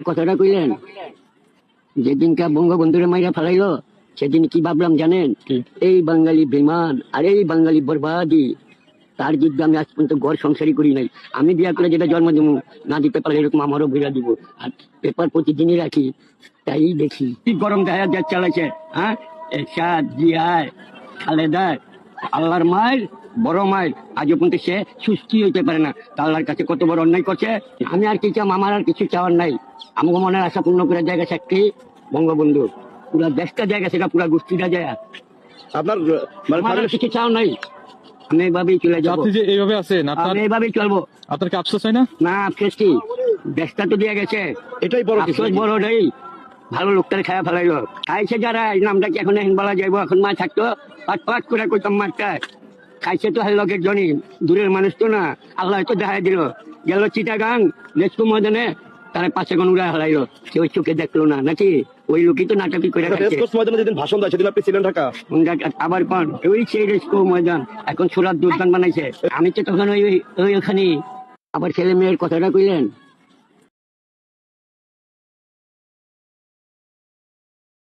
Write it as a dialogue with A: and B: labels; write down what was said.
A: কথাটা কইলেন? যেদিনকা বঙ্গবন্ধুরে মাইরা ফেলাইলো সেদিন কি ভাবলাম জানেন? এই বাঙালি বেমান আর এই বাঙালি বরবাদি তার যুদ্ধে আমি আজ পর্যন্ত ঘর সংসারই করি নাই। আমি বিয়া করে যেটা জন্ম দেবো না দিতে পারলে এরকম আমারও বিয়া দিব। আর পেপার প্রতিদিনই রাখি তাই দেখি। কি গরম দেখা যা চালাইছে হ্যাঁ? এরশাদ জিয়ায় খালেদা আল্লাহর মায়ের বড় মায়ের আজ পর্যন্ত সে সুস্থি হইতে পারে না। তা আল্লাহর কাছে কত বড় অন্যায় করছে আমি আর কি চাম আমার আর কিছু চাওয়ার নাই। আমাকে মনের আশা পূর্ণ করে জায়গা একটি বঙ্গবন্ধু। পুরা দেশটা জায়গা সেটা পুরা গোষ্ঠীটা জায়গা।
B: আপনার মানে
A: কিছু চাও নাই। আমি এইভাবেই চলে যাব।
C: আপনি যে এইভাবে আছেন
A: আমি এইভাবেই চলবো।
C: আপনার কি আফসোস হয় না?
A: না আফসোস কি? দেশটা তো দিয়ে গেছে।
B: এটাই বড়
A: আফসোস ভালো লোকটার খায়া ফেলাইলো। খাইছে যারা এই নামটা কি এখন এখন বলা যাইবো? এখন মা থাকতো পাট পাট করে কইতাম মারটা খাইছে তো হাল লোকের জনই দূরের মানুষ তো না আল্লাহ তো দেখাই দিল। গেল চিটাগাং দেখতো ময়দানে তার পাশে কোন উড়া হারাইলো। সে ওই চোখে দেখল না নাকি? ওই লোকই তো নাটকই করে
B: রেসকোর্স ময়দানে যেদিন ভাষণ দেয় সেদিন আপনি ছিলেন ঢাকা?
A: আবার কোন? ওই সেই রেস্কো ময়দান এখন সুরাত দুর্দান বানাইছে। আমি তো তখন ওই- ওই ওখানে আবার ছেলে মেয়ের কথাটা কইলেন?